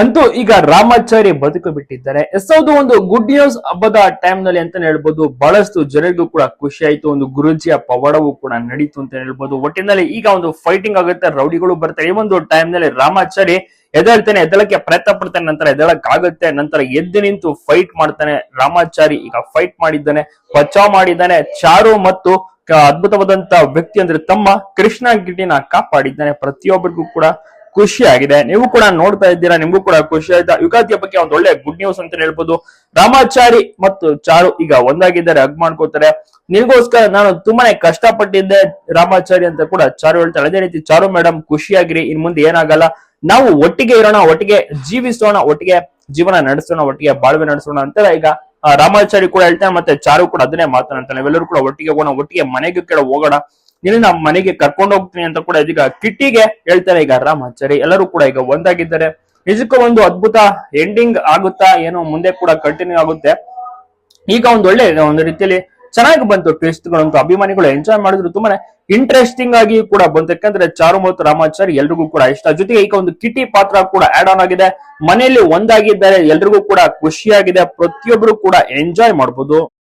ಅಂತೂ ಈಗ ರಾಮಾಚಾರಿ ಬದುಕು ಬಿಟ್ಟಿದ್ದಾರೆ. ಎಷ್ಟೊಂದು ಒಂದು ಗುಡ್ ನ್ಯೂಸ್ ಹಬ್ಬದ ಟೈಮ್ನಲ್ಲಿ ಅಂತಾನೆ ಹೇಳ್ಬೋದು, ಬಹಳಷ್ಟು ಜನರಿಗೂ ಕೂಡ ಖುಷಿ ಆಯ್ತು. ಒಂದು ಗುರುಜಿಯ ಪವಾಡವೂ ಕೂಡ ನಡೀತು ಅಂತ ಹೇಳ್ಬೋದು. ಒಟ್ಟಿನಲ್ಲಿ ಈಗ ಒಂದು ಫೈಟಿಂಗ್ ಆಗುತ್ತೆ, ರೌಡಿಗಳು ಬರ್ತಾರೆ. ಈ ಒಂದು ಟೈಮ್ನಲ್ಲಿ ರಾಮಾಚಾರಿ ಎದ್ದೇಳ್ತಾನೆ ಎದ್ದಳಕ್ಕೆ ಪ್ರಯತ್ನ ಪಡ್ತಾನೆ, ನಂತರ ಎದ್ದಳಕ್ ಆಗುತ್ತೆ ನಂತರ ಎದ್ದು ನಿಂತು ಫೈಟ್ ಮಾಡ್ತಾನೆ ರಾಮಾಚಾರಿ ಈಗ ಫೈಟ್ ಮಾಡಿದ್ದಾನೆ, ಬಚಾವ್ ಮಾಡಿದ್ದಾನೆ. ಚಾರು ಮತ್ತು ಅದ್ಭುತವಾದಂತ ವ್ಯಕ್ತಿ ಅಂದ್ರೆ ತಮ್ಮ ಕೃಷ್ಣ ಗಿಡ್ಡಿನ ಕಾಪಾಡಿದ್ದಾನೆ. ಪ್ರತಿಯೊಬ್ಬರಿಗೂ ಕೂಡ ಖುಷಿ ಆಗಿದೆ ನೀವು ಕೂಡ ನೋಡ್ತಾ ಇದ್ದೀರಾ, ನಿಮ್ಗೂ ಕೂಡ ಖುಷಿ ಆಯ್ತಾ? ಯುಗಾದಿಯ ಬಗ್ಗೆ ಒಂದು ಒಳ್ಳೆ ಗುಡ್ ನ್ಯೂಸ್ ಅಂತ ಹೇಳ್ಬೋದು. ರಾಮಾಚಾರಿ ಮತ್ತು ಚಾರು ಈಗ ಒಂದಾಗಿದ್ದಾರೆ ಹಗ್ ಮಾಡ್ಕೋತಾರೆ. ನಿಮಗೋಸ್ಕರ ನಾನು ತುಂಬಾನೇ ಕಷ್ಟಪಟ್ಟಿದ್ದೆ ರಾಮಾಚಾರಿ ಅಂತ ಕೂಡ ಚಾರು ಹೇಳ್ತಾಳೆ ಅದೇ ರೀತಿ ಚಾರು ಮೇಡಮ್ ಖುಷಿಯಾಗಿರಿ, ಇನ್ ಮುಂದೆ ಏನಾಗಲ್ಲ. ನಾವು ಒಟ್ಟಿಗೆ ಇರೋಣ, ಒಟ್ಟಿಗೆ ಜೀವಿಸೋಣ, ಒಟ್ಟಿಗೆ ಜೀವನ ನಡೆಸೋಣ, ಒಟ್ಟಿಗೆ ಬಾಳ್ವೆ ನಡೆಸೋಣ ಅಂತ ಈಗ ರಾಮಾಚಾರಿ ಕೂಡ ಹೇಳ್ತಾನೆ, ಮತ್ತೆ ಚಾರು ಕೂಡ ಅದನ್ನೇ ಮಾತನಾಡ್ತಾನೆ ನಾವೆಲ್ಲರೂ ಕೂಡ ಒಟ್ಟಿಗೆ ಹೋಗೋಣ, ಒಟ್ಟಿಗೆ ಮನೆಗೂ ಕೆಳ ಹೋಗೋಣ. ನಿನ್ನ ನಮ್ಮ ಮನೆಗೆ ಕರ್ಕೊಂಡು ಹೋಗ್ತೀನಿ ಅಂತ ಕೂಡ ಇದೀಗ ಕಿಟ್ಟಿಗೆ ಹೇಳ್ತಾರೆ ಈಗ ರಾಮಾಚಾರಿ. ಎಲ್ಲರೂ ಕೂಡ ಈಗ ಒಂದಾಗಿದ್ದಾರೆ. ನಿಜಕ್ಕೂ ಒಂದು ಅದ್ಭುತ ಎಂಡಿಂಗ್ ಆಗುತ್ತಾ ಏನೋ ಮುಂದೆ ಕೂಡ ಕಂಟಿನ್ಯೂ ಆಗುತ್ತೆ. ಈಗ ಒಂದು ಒಳ್ಳೆ, ಒಂದು ರೀತಿಯಲ್ಲಿ ಚೆನ್ನಾಗಿ ಬಂತು ಗಳಂತೂ ಅಭಿಮಾನಿಗಳು ಎಂಜಾಯ್ ಮಾಡಿದ್ರು. ತುಂಬಾನೇ ಇಂಟ್ರೆಸ್ಟಿಂಗ್ ಆಗಿ ಕೂಡ ಬಂತು. ಯಾಕಂದ್ರೆ ಚಾರು ಮತ್ತು ರಾಮಾಚಾರಿ ಎಲ್ರಿಗೂ ಕೂಡ ಇಷ್ಟ. ಜೊತೆಗೆ ಈಗ ಒಂದು ಕಿಟಿ ಪಾತ್ರ ಕೂಡ ಆಡ್ ಆನ್ ಆಗಿದೆ. ಮನೆಯಲ್ಲಿ ಒಂದಾಗಿದ್ದಾರೆ. ಎಲ್ರಿಗೂ ಕೂಡ ಖುಷಿಯಾಗಿದೆ. ಪ್ರತಿಯೊಬ್ರು ಕೂಡ ಎಂಜಾಯ್ ಮಾಡಬಹುದು